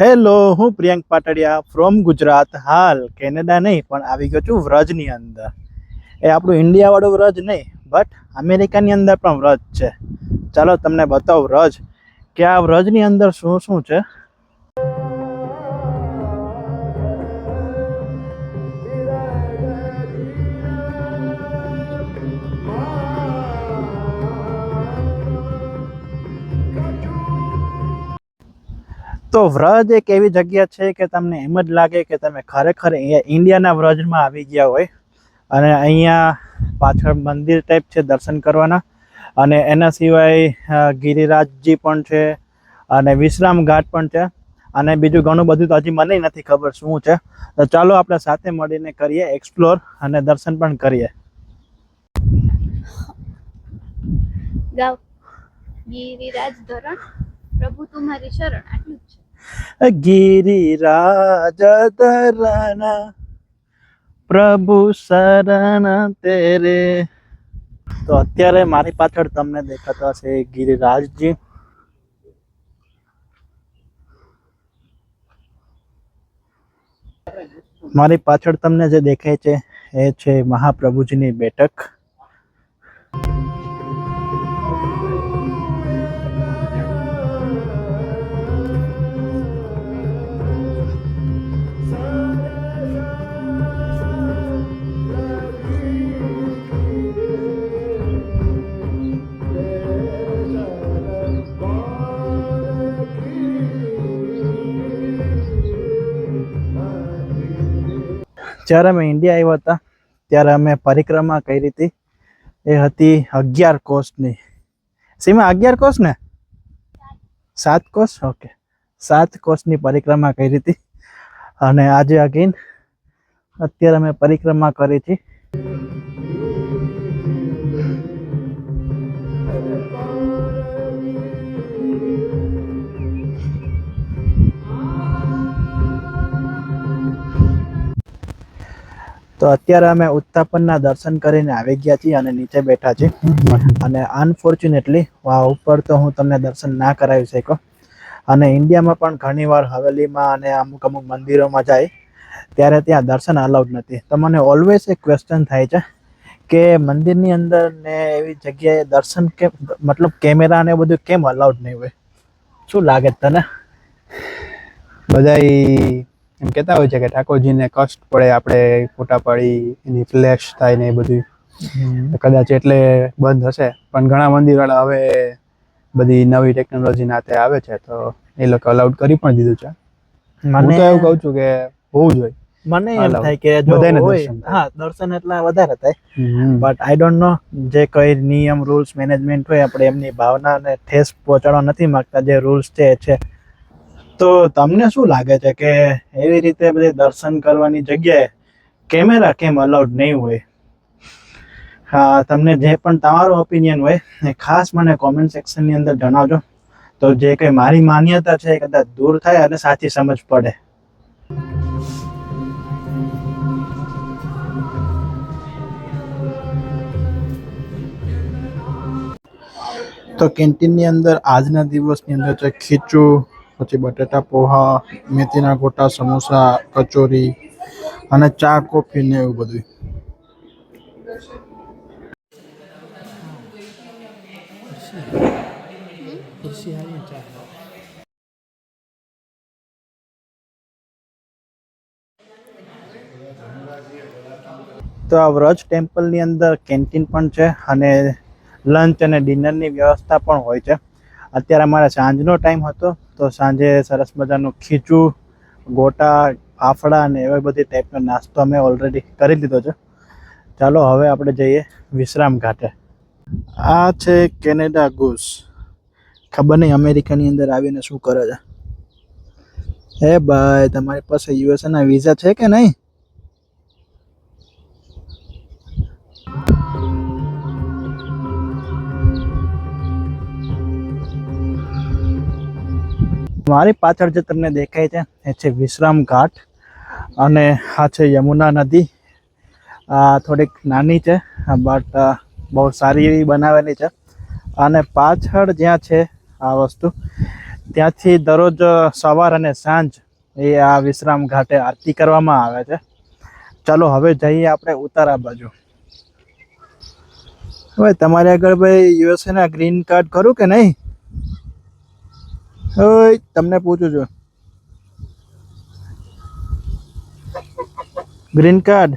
Hello, હું Priyank Patadia from Gujarat, હાલ Canada નહીં, પણ આવી ગયો છું વ્રજની અંદર. એ આપણું ઇન્ડિયાવાળું વ્રજ નહીં બટ અમેરિકાની અંદર પણ વ્રજ છે. ચાલો તમને બતાવું વ્રજ. કે આ વ્રજની અંદર શું શું છે? તો વ્રજ એક એવી જગ્યા છે કે તમને એમ જ લાગે કે તમે ખરેખર અહીંયા ઇન્ડિયાના વ્રજમાં આવી ગયા હોય. અને અહીંયા પાછળ મંદિર ટાઈપ છે દર્શન કરવાના. અને એના સિવાય ગિરિરાજજી પણ છે અને વિશ્રામ ઘાટ પણ છે. અને બીજું ઘણું બધું તો હજી મને નથી ખબર શું છે. તો ચાલો આપણે સાથે મળીને કરીએ એક્સપ્લોર અને દર્શન પણ કરીએ. ગિરિરાજ ધરણ. પ્રભુ તુમારી શરણ. આટલું જ છે. ગિરિરાજ ધરના પ્રભુ શરણ તેરે. તો અત્યારે મારી પાછળ તમને દેખાતા હશે ગિરિરાજજી. મારી પાછળ તમને જે દેખાય છે, એ છે મહાપ્રભુજીની બેઠક. જ્યારે અમે ઇન્ડિયા આવ્યા હતા, ત્યારે અમે પરિક્રમા કરી હતી. એ હતી અગિયાર કોષની. સીમા, અગિયાર કોષ ને સાત કોષ? ઓકે. સાત કોષની પરિક્રમા કરી હતી. અને આજે અગેન અત્યારે અમે પરિક્રમા કરી હતી. તો અત્યારે અમે ઉત્તાપનના દર્શન કરીને આવી ગયા છીએ અને નીચે બેઠા છીએ. અને અનફોર્ચ્યુનેટલી આ ઉપર તો હું તમને દર્શન ના કરાવી શકો અને ઇન્ડિયામાં પણ ઘણીવાર હવેલીમાં અને અમુક અમુક મંદિરોમાં જાય, ત્યારે ત્યાં દર્શન અલાઉડ નથી. તો મને ઓલવેઝ એક ક્વેશ્ચન થાય છે કે મંદિરની અંદર ને એવી જગ્યાએ દર્શન કેમ, મતલબ કેમેરા ને બધું કેમ અલાઉડ નહીં હોય? શું લાગે તને? બધાય એમ કહેતા હોય છે કે ઠાકોરજીને કષ્ટ પડે આપણે ફોટા પાડી એની ફ્લેશ થાય ને એ બધું કદાચ એટલે બંધ હશે. પણ ઘણા મંદિરવાળા હવે બધી નવી ટેકનોલોજી નાતે આવે છે તો એ લોકો અલાઉડ કરી પણ દીધું છે. હું મને તો એવું કહું છું કે હોવું જોઈએ મને એમ થાય કે જો હા દર્શન એટલા વધારે થાય. બટ આઈ ડોન્ટ નો જે કઈ નિયમ રૂલ્સ મેનેજમેન્ટ હોય આપણે એમની ભાવનાને ઠેસ પહોંચાડવા નથી માંગતા. જે રૂલ્સ છે છે. તો તમને શું લાગે છે કે એવી રીતે બધી દર્શન કરવાની જગ્યાએ કેમેરા કેમ અલાઉડ નહીં હોય? હા, તમને જે પણ તમારો ઓપિનિયન હોય એ ખાસ મને કોમેન્ટ સેક્શનની અંદર જણાવજો. તો જે કંઈ મારી માન્યતા છે એ કદાચ દૂર થાય અને સાચી સમજ પડે. તો કેન્ટીનની અંદર આજના દિવસની અંદર છે ખીચું પછી બટેટા પોહા, મેથીના ગોટા, સમોસા, કચોરી અને ચા, કોફી ને એવું બધું તો આ વ્રજ ટેમ્પલની અંદર કેન્ટીન પણ છે અને લંચ અને ડિનરની વ્યવસ્થા પણ હોય છે. અત્યારે અમારે સાંજનો ટાઈમ હતો, તો સાંજે સરસ મજાનું ખીચું, ગોટા, ફાફડા અને એવી બધી ટાઈપનો નાસ્તો અમે ઓલરેડી કરી લીધો છે. ચાલો હવે આપણે જઈએ વિશ્રામ ઘાટે. આ છે કેનેડા ગૂસ ખબર નહીં અમેરિકાની અંદર આવીને શું કરે છે? હે ભાઈ, તમારી પાસે યુએસએના વિઝા છે કે નહીં? મારી પાછળ જે તમને દેખાય છે, એ છે વિશ્રામ ઘાટ અને આ છે યમુના નદી. આ થોડીક નાની છે બટ બહુ સારી એવી બનાવેલી છે. અને પાછળ જ્યાં છે આ વસ્તુ, ત્યાંથી દરરોજ સવાર અને સાંજ એ આ વિશ્રામ ઘાટે આરતી કરવામાં આવે છે. ચાલો હવે જઈએ આપણે ઉતારા બાજુ. હવે તમારે આગળ ભાઈ યુએસએના ગ્રીન કાર્ડ ખરું કે નહીં? ઓય તમને પૂછું છું. Green card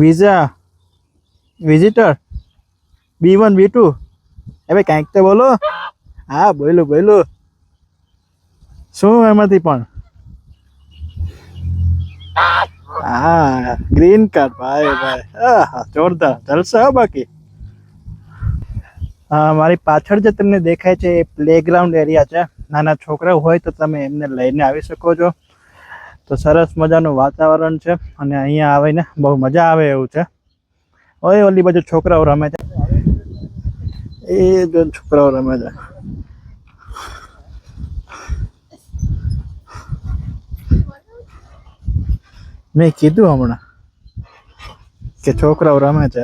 visa visitor B one B two હવે કાંઈક તો બોલો. હા, બોલું બોલું. શું એમાંથી પણ? હા ગ્રીન કાર્ડ ભાઈ ભાઈ. હા જોરદાર. જલસા બાકી. મારી પાછળ જે તમને દેખાય છે એ પ્લેગ્રાઉન્ડ એરિયા છે. નાના છોકરાઓ હોય તો તમે એમને લઈને આવી શકો છો. તો સરસ મજાનું વાતાવરણ છે અને અહીંયા આવીને બહુ મજા આવે એવું છે. ઓય, ઓલી બાજુ છોકરાઓ રમે છે. એ જો છોકરાઓ રમે છે. મેં કીધું હમણાં કે છોકરાઓ રમે છે.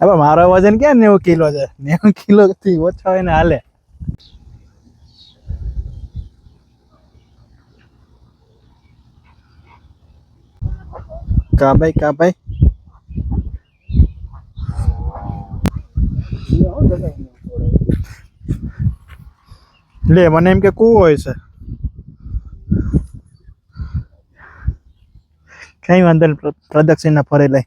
હવે મારો વજન ક્યાં નેવું કિલો છે? નેવું કિલો થી ઓછા હોય ને હાલે. કા ભાઈ કા ભાઈ? લે મને એમ કે કુવો હોય છે. કઈ વાંધો પ્રદક્ષિણા ફરી લઈ.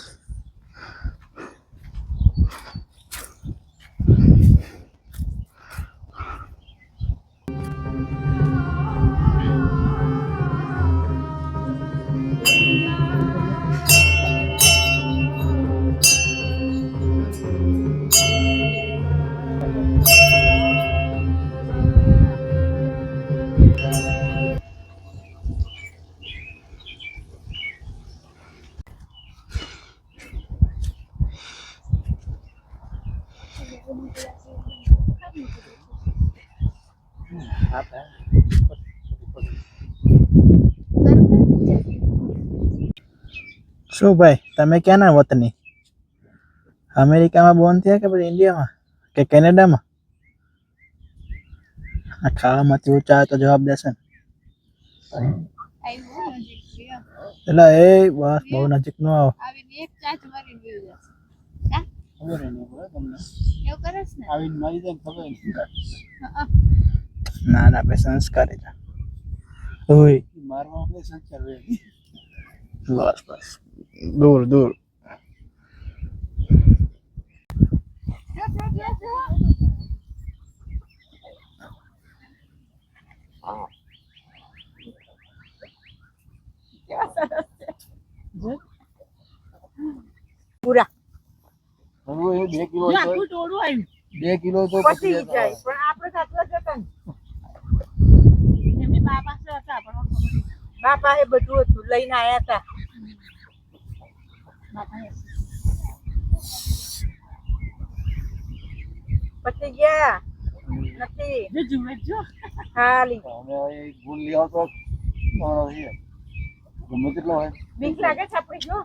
શું ભાઈ તમે ક્યાંના વતની? અમેરિકામાં બોર્ન થયા કે પછી ઇન્ડિયામાં કે કેનેડામાં આ ખાવામાંથી ઊંચા તો જવાબ દેશે ને. એટલે એ બસ બહુ નજીક નો આવો. આવીને મારી ગયું જશે કા? એવું કરે છે ને? હઅ. ના ના બે સંસ્કારી છે. ઓય. બસ બસ. દૂર દૂર. પૂરા. બે જો, જો. બે કિલો તો પતી જાય પણ આપણે સાચવા જતા ને એમની બા પાસે બાપા એ બધું હતું લઈને આયા હતા પછી ગયા? નથી? ખાલી અમે લઈ આવતો ગમે તેટલો હોય. બીક લાગે છે આપણે જો?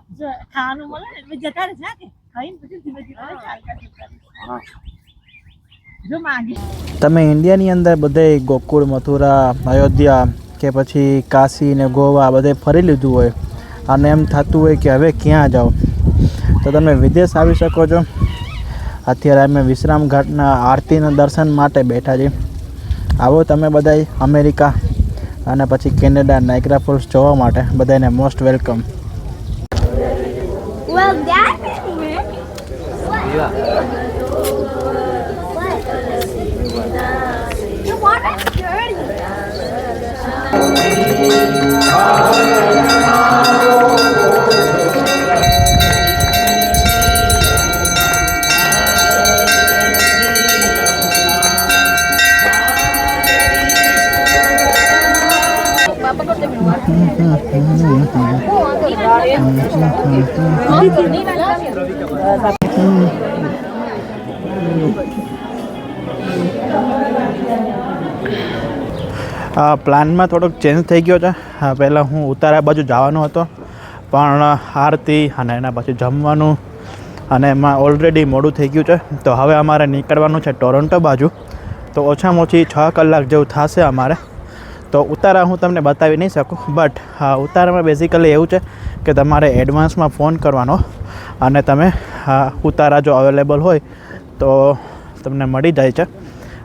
ખાવાનું મળે ને જતા રહેશે કે ખાઈને પછી ધીમે ધીમે ચાલતા જતા રહેશે. હા. જો માંગી. તમે ઇન્ડિયાની અંદર બધે ગોકુળ મથુરા અયોધ્યા કે પછી કાશી ને ગોવા બધે ફરી લીધું હોય. અને એમ થતું હોય કે હવે ક્યાં જાઓ તો તમે વિદેશ આવી શકો છો. અત્યારે અમે વિશ્રામ ઘાટના આરતીના દર્શન માટે બેઠા છીએ. આવો તમે બધા અમેરિકા અને પછી કેનેડા નાઇગ્રા ફોલ્સ જોવા માટે બધાને most welcome. Well, that man. પ્લાનમાં થોડોક ચેન્જ થઈ ગયો છે. પહેલાં હું ઉતારા બાજુ જવાનો હતો, પણ આરતી અને એના પછી જમવાનું અને એમાં ઓલરેડી મોડું થઈ ગયું છે. તો હવે અમારે નીકળવાનું છે ટોરન્ટો બાજુ. તો ઓછામાં ઓછી છ કલાક જેવું થશે અમારે. તો ઉતારા હું તમને બતાવી નહીં શકું બટ ઉતારામાં બેઝિકલી એવું છે કે તમારે એડવાન્સમાં ફોન કરવાનો અને તમે ઉતારા જો અવેલેબલ હોય તો તમને મળી જાય છે.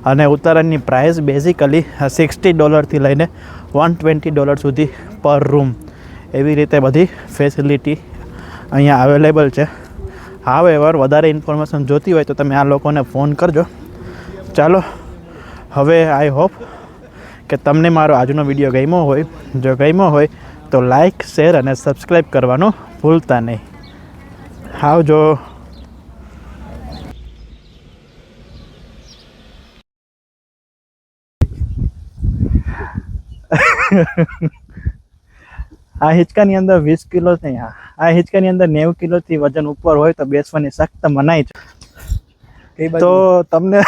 અને ઉત્તરાયણની પ્રાઇસ બેઝિકલી સિક્સટી ડોલરથી લઈને વન ટ્વેન્ટી ડોલર સુધી પર રૂમ એવી રીતે બધી ફેસિલિટી અહીંયા અવેલેબલ છે. હાવ એવર વધારે ઇન્ફોર્મેશન જોતી હોય તો તમે આ લોકોને ફોન કરજો. ચાલો, હવે આઈ હોપ કે તમને મારો આજનો વીડિયો ગમ્યો હોય. જો ગમ્યો હોય તો લાઈક શેર અને સબસ્ક્રાઈબ કરવાનું ભૂલતા નહીં. આવજો. આ હિંચકાની અંદર વીસ કિલો નહીં હા આ હિંચકાની અંદર નેવું કિલોથી વજન ઉપર હોય તો બેસવાની સખ્ત મનાય છે. તો તમને